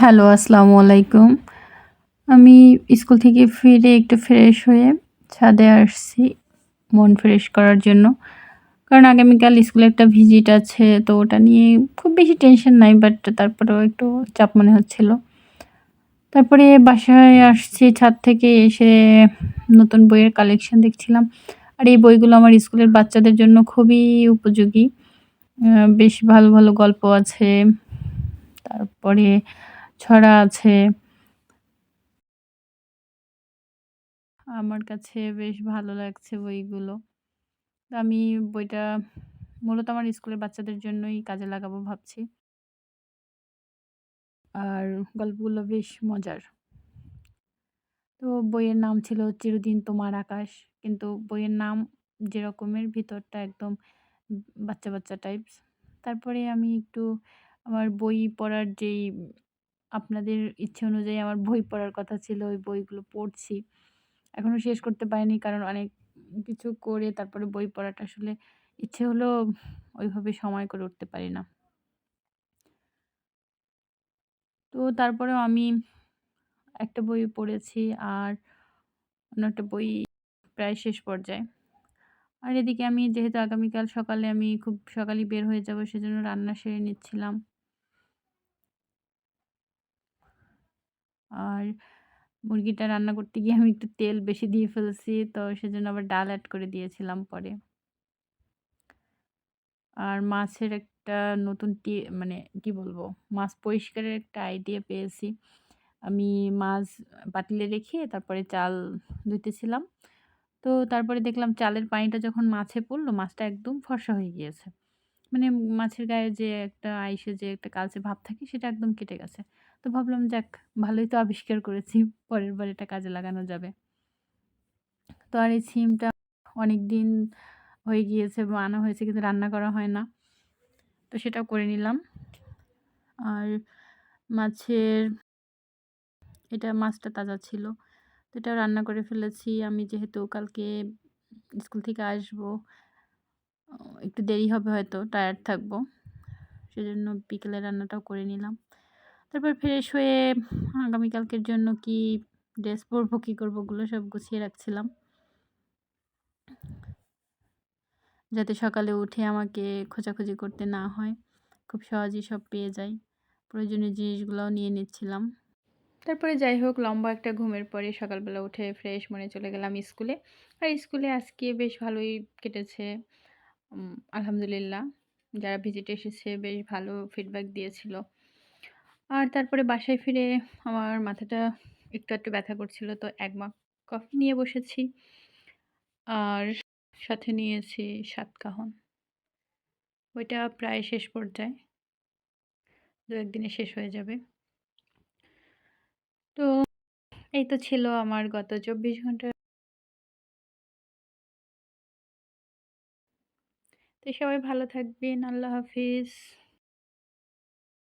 Hello, আসসালামু আলাইকুম। আমি স্কুল থেকে ফিরে একটু ফ্রেশ হয়ে ছাদে আসছি মন ফ্রেশ করার জন্য। কারণ আগামীকাল স্কুলে একটা ভিজিট আছে, তো ওটা নিয়ে খুব বেশি টেনশন নাই বাট তারপরেও একটু চাপ মনে হচ্ছিল। তারপরে বাসায় আসছি, ছাদ থেকে এসে নতুন বইয়ের কালেকশন দেখছিলাম। আর এই বইগুলো আমার স্কুলের বাচ্চাদের জন্য খুবই উপযোগী। বেশ ভালো ভালো গল্প আছে। তারপরে ছড়া আছে। আমার কাছে বেশ ভালো লাগছে বইগুলো। তো আমি বইটা মূলত আমার স্কুলের বাচ্চাদের জন্যই কাজে লাগাবো ভাবছি। আর গল্পগুলো বেশ মজার। তো বইয়ের নাম ছিল চিরদিন তোমার আকাশ কিন্তু বইয়ের নাম যেরকমের ভিতরটা একদম বাচ্চা বাচ্চা টাইপস তারপরে আমি একটু আমার বই পড়ার যেই আপনাদের ইচ্ছে অনুযায়ী আমার বই পড়ার কথা ছিল, ওই বইগুলো পড়ছি। এখনও শেষ করতে পারিনি কারণ অনেক কিছু করে তারপরে বই পড়াটা আসলে ইচ্ছে হলেও ওইভাবে সময় করে উঠতে পারি না। তো তারপরেও আমি একটা বই পড়েছি আর অন্য একটা বই প্রায় শেষ পর্যায়ে। আর এদিকে আমি যেহেতু আগামীকাল সকালে আমি খুব সকালেই বের হয়ে যাব, সেজন্য রান্না সেরে নিচ্ছিলাম। আর মুরগিটা রান্না করতে গিয়ে আমি একটু তেল বেশি দিয়ে ফেলছি, তো সেজন্য আবার ডাল অ্যাড করে দিয়েছিলাম পরে। আর মাছের একটা নতুন টি মানে কি বলব, মাছ পরিষ্কারের একটা আইডিয়া পেয়েছি। আমি মাছ পাতিলে রেখে তারপরে চাল ধুইতেছিলাম। তো তারপরে দেখলাম চালের পানিটা যখন মাছে পড়ল, মাছটা একদম ফর্সা হয়ে গিয়েছে। মানে মাছের গায়ে যে একটা আইসে যে একটা কালচে ভাব থাকে, সেটা একদম কেটে গেছে। তো ভাবলাম, যাক, ভালোই তো আবিষ্কার করেছি, পরের বার এটা কাজে লাগানো যাবে। তো আর এই সিমটা অনেক দিন হয়ে গিয়েছে আনা হয়েছে, কিন্তু রান্না করা হয় না। তো সেটাও করে নিলাম। আর মাছের, এটা মাছটা তাজা ছিল। তো এটা রান্না করে ফেলেছি। আমি যেহেতু কালকে স্কুল থেকে আসব, একটু দেরি হবে হয়তো, টায়ার্ড থাকব। সেজন্য বিকেলে রান্নাটাও করে নিলাম। তারপর ফ্রেশ হয়ে আগামীকালকের জন্য কি ড্রেস পরবো, কী করব, ওগুলো সব গুছিয়ে রাখছিলাম। যাতে সকালে উঠে আমাকে খোঁজাখুঁজি করতে না হয়, খুব সহজেই সব পেয়ে যাই। প্রয়োজনীয় জিনিসগুলোও নিয়ে নিচ্ছিলাম। তারপরে যাই হোক, লম্বা একটা ঘুমের পরে সকালবেলা উঠে ফ্রেশ মনে চলে গেলাম স্কুলে। আর স্কুলে আজকে বেশ ভালোই কেটেছে। আলহামদুলিল্লাহ। যারা ভিজিট এসেছে, বেশ ভালো ফিডব্যাক দিয়েছিল। আর তারপরে বাসায় ফিরে আমার মাথাটা একটু একটু ব্যথা করছিল। তো এক মগ কফি নিয়ে বসেছি। আর সাথে নিয়েছি সাতকাহন ওইটা প্রায় শেষ পর্যায়ে। দু একদিনে শেষ হয়ে যাবে। তো এই তো ছিল আমার গত চব্বিশ ঘণ্টা। তো সবাই ভালো থাকবেন। আল্লাহ হাফিজ।